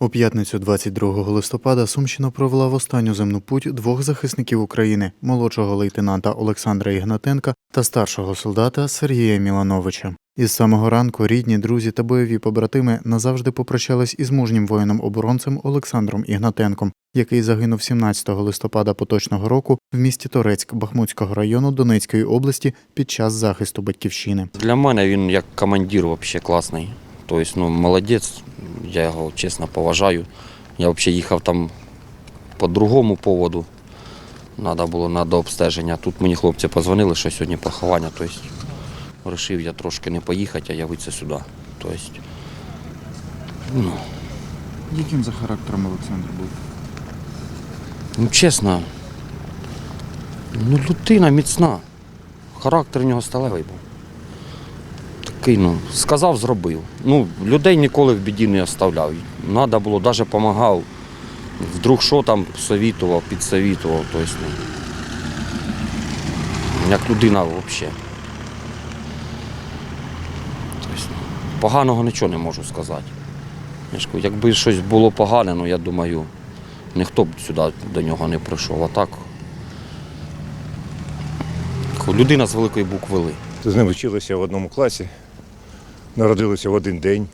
У п'ятницю 22 листопада Сумщина провела в останню земну путь двох захисників України молодшого лейтенанта Олександра Ігнатенка та старшого солдата Сергія Мілановича. Із самого ранку рідні, друзі та бойові побратими назавжди попрощались із мужнім воїном-оборонцем Олександром Ігнатенком, який загинув 17 листопада поточного року в місті Торецьк Бахмутського району Донецької області під час захисту батьківщини. Для мене він як командир взагалі класний. Тобто, ну, молодець, я його чесно поважаю. Я взагалі їхав там по другому поводу. Треба було на дообстеження. Тут мені хлопці позвонили, що сьогодні поховання. Тобто, вирішив я трошки не поїхати, а явитися сюди. Тобто, ну, Яким за характером Олександр був? ну, чесно, ну, людина міцна. Характер у нього сталевий був. Ну, сказав, зробив. Ну, людей ніколи в біді не оставляв. Надо було, навіть допомагав. Вдруг що там совітував, підсовітував. Тобто, як людина взагалі. Ну, поганого нічого не можу сказати. Якби щось було погане, ну я думаю, ніхто б сюди до нього не прийшов. А так. Людина з великої букви. З ним вчилися в одному класі. Народилися в один день,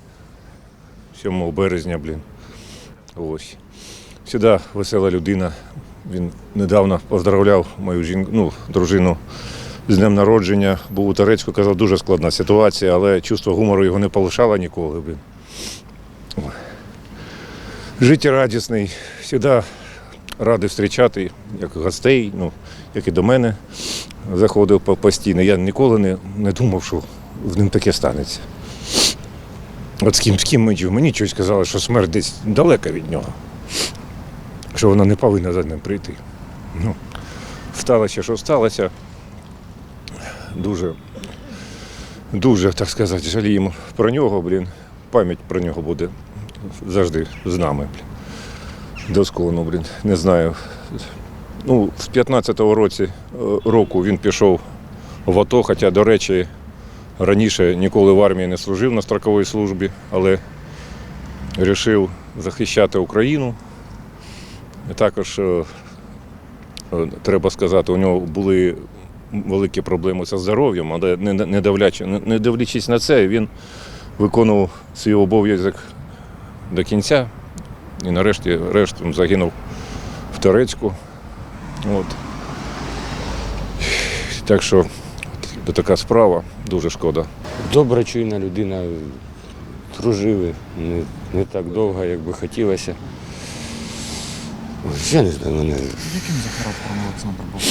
7 березня, блін. Ось. Сюди весела людина. Він недавно поздравляв мою жінку, ну, дружину з днем народження. Був у Турецьку, казав, дуже складна ситуація, але чувство гумору його не полишало ніколи. Блін. Ой. Життєрадісний. Сюди радий зустрічати як гостей, ну, як і до мене заходив постійно. Я ніколи не, не думав, що з ним таке станеться. От з ким, з ким ми жив, мені щось казали, що смерть десь далека від нього, що вона не повинна за ним прийти. Ну, сталося, що сталося. Дуже, дуже, так сказати, жаліємо про нього, блін. Пам'ять про нього буде завжди з нами. Блін. Доскону, блін. Не знаю. Ну, з 15-го році, е, року він пішов в АТО, хоча, до речі, раніше ніколи в армії не служив на строковій службі, але вирішив захищати Україну. Також, е, е, треба сказати, у нього були великі проблеми зі здоров'ям, але не, не, дивлячи- не- не дивлячись на це, він виконував свій обов'язок до кінця і нарешті рештом загинув в Турецьку. От. Так що от така справа, дуже шкода. Добра, чуйна людина, дружили не, не так довго, як би хотілося. Ось, Я не знаю, мене Яким за характером Олександр був?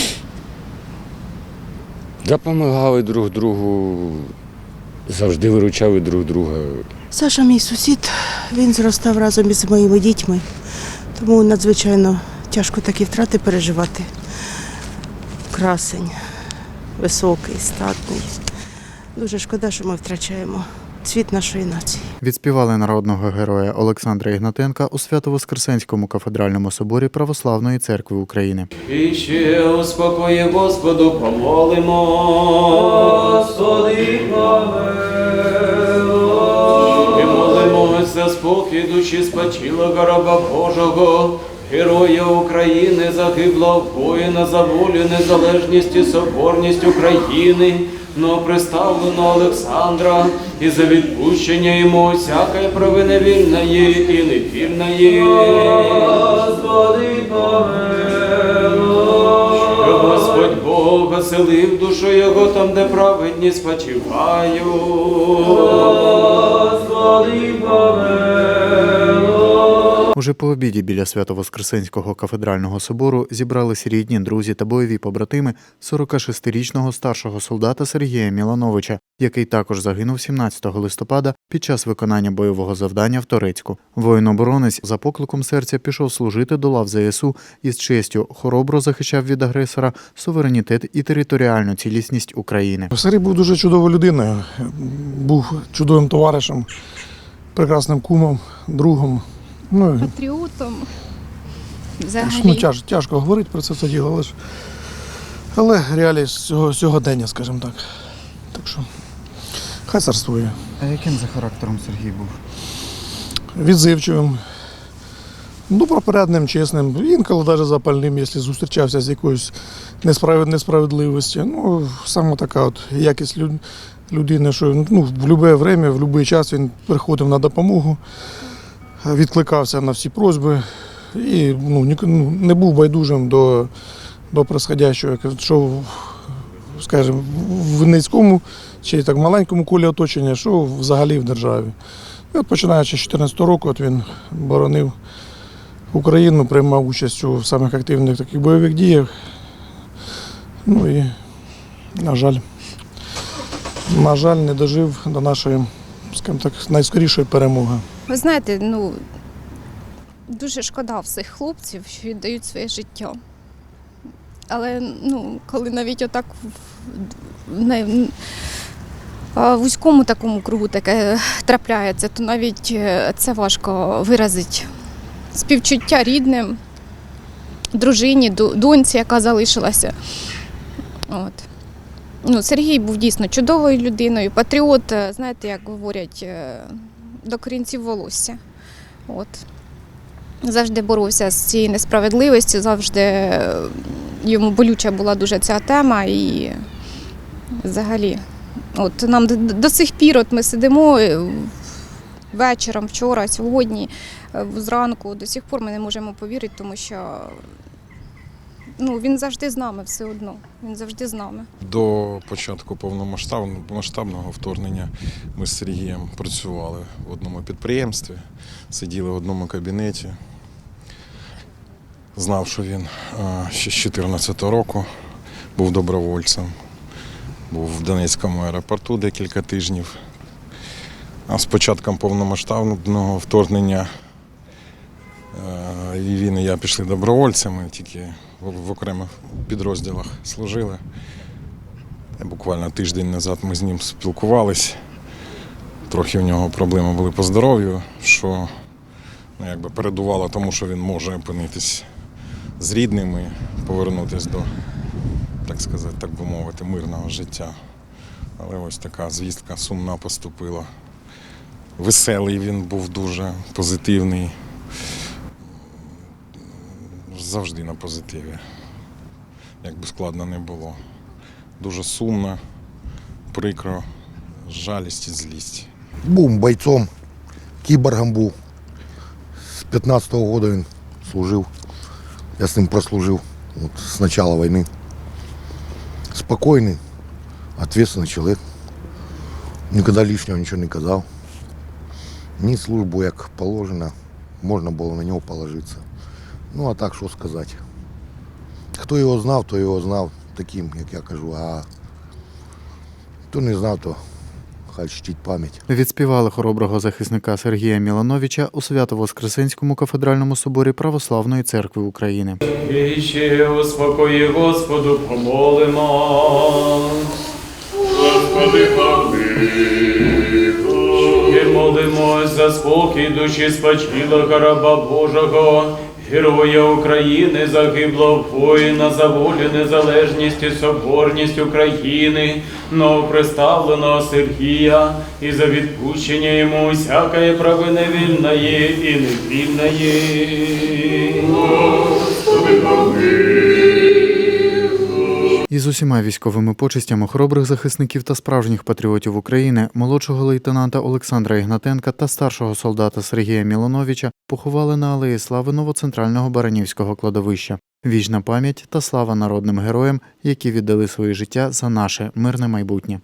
допомагали друг другу, завжди виручали друг друга. Саша, мій сусід, він зростав разом із моїми дітьми, тому надзвичайно тяжко такі втрати переживати. Красень, високий, статний. Дуже шкода, що ми втрачаємо цвіт нашої нації. Відспівали народного героя Олександра Ігнатенка у Свято-Воскресенському кафедральному соборі Православної церкви України. І ще успокої Господу помолимо. Господи, І молимось за спокій душі спочилого раба Божого, героя України, загиблого воїна за волю, незалежність і соборність України, новоприставленого Олександра, і за відпущення йому всякої провини вільної і невільної. Господи, Господь Бог оселив душу його там, де праведні спочивають. Господи, Уже по обіді біля Свято-Воскресенського кафедрального собору зібрались рідні, друзі та бойові побратими 46-річного старшого солдата Сергія Мілановича, який також загинув 17 листопада під час виконання бойового завдання в Торецьку. Воїн-оборонець за покликом серця пішов служити до лав ЗСУ і з честю хоробро захищав від агресора суверенітет і територіальну цілісність України. Сергій був дуже чудовою людиною, був чудовим товаришем, прекрасним кумом, другом. Ну, патріотом. ну Взагалі. тяж, тяжко говорити про це все діло, але ж але реалії цього сьогодення, скажімо так. Так що хай царствує. А яким за характером Сергій був? Відзивчивим, добропорядним, чесним, інколи навіть запальним, якщо зустрічався з якоюсь несправед- несправедливості. Ну, саме така от якість люд- людини, що ну, в будь-яке время, в будь-який час він приходив на допомогу, відкликався на всі просьби і ну, ну, не був байдужим до, до происходящого, що, скажімо, в низькому чи так маленькому колі оточення, що взагалі в державі. І от починаючи з 2014 року, от він боронив Україну, приймав участь у самих активних таких бойових діях. Ну і, на жаль, на жаль, не дожив до нашої, скажімо так, найскорішої перемоги. Ви знаєте, ну дуже шкода всіх хлопців, що віддають своє життя. Але ну, коли навіть отак в, вузькому такому кругу таке трапляється, то навіть е, це важко виразити. Співчуття рідним, дружині, доньці, яка залишилася. От. Ну, Сергій був дійсно чудовою людиною, патріот, е, знаєте, як говорять, е, до корінців волосся. От. Завжди боровся з цією несправедливістю, завжди е, йому болюча була дуже ця тема. І взагалі, от нам до сих пір от ми сидимо е, вечором, вчора, сьогодні, е, зранку, до сих пор ми не можемо повірити, тому що ну, він завжди з нами все одно. Він завжди з нами. До початку повномасштабного масштабного вторгнення ми з Сергієм працювали в одному підприємстві, сиділи в одному кабінеті. Знав, що він ще з 2014 року був добровольцем, був в Донецькому аеропорту декілька тижнів. А з початком повномасштабного вторгнення і він, і я пішли добровольцями, тільки в, окремих підрозділах служили. Буквально тиждень назад ми з ним спілкувались. Трохи в нього проблеми були по здоров'ю, що ну, якби передувало тому, що він може опинитись з рідними, повернутися до, так сказати, так би мовити, мирного життя. Але ось така звістка сумна поступила. Веселий він був дуже позитивний. Завжди на позитиві. Як би складно не було дуже сумно, прикро, жалість і злість. Був бойцом, кіборгом був. З 15-го року він служив. Я з ним прослужив от, з початку війни. Спокійний, відповідальний чоловік. Ніколи лишнього нічого не казав. Ні службу, як положено, можна було на нього положитися. Ну, а так що сказати. Хто його знав, то його знав таким, як я кажу, а хто не знав, то хай чтить пам'ять. Відспівали хороброго захисника Сергія Мілановича у Свято-Воскресенському кафедральному соборі Православної церкви України. І ще успокої Господу помолимо. Господи, І молимось за спокій душі спочилого раба Божого, героя України, загиблого воїна за волю, незалежність і соборність України, новоприставленого Сергія, і за відпущення йому всякої прави невільної і невільної. І з усіма військовими почестями хоробрих захисників та справжніх патріотів України, молодшого лейтенанта Олександра Ігнатенка та старшого солдата Сергія Мілановича поховали на алеї слави новоцентрального Баранівського кладовища. Вічна пам'ять та слава народним героям, які віддали своє життя за наше мирне майбутнє.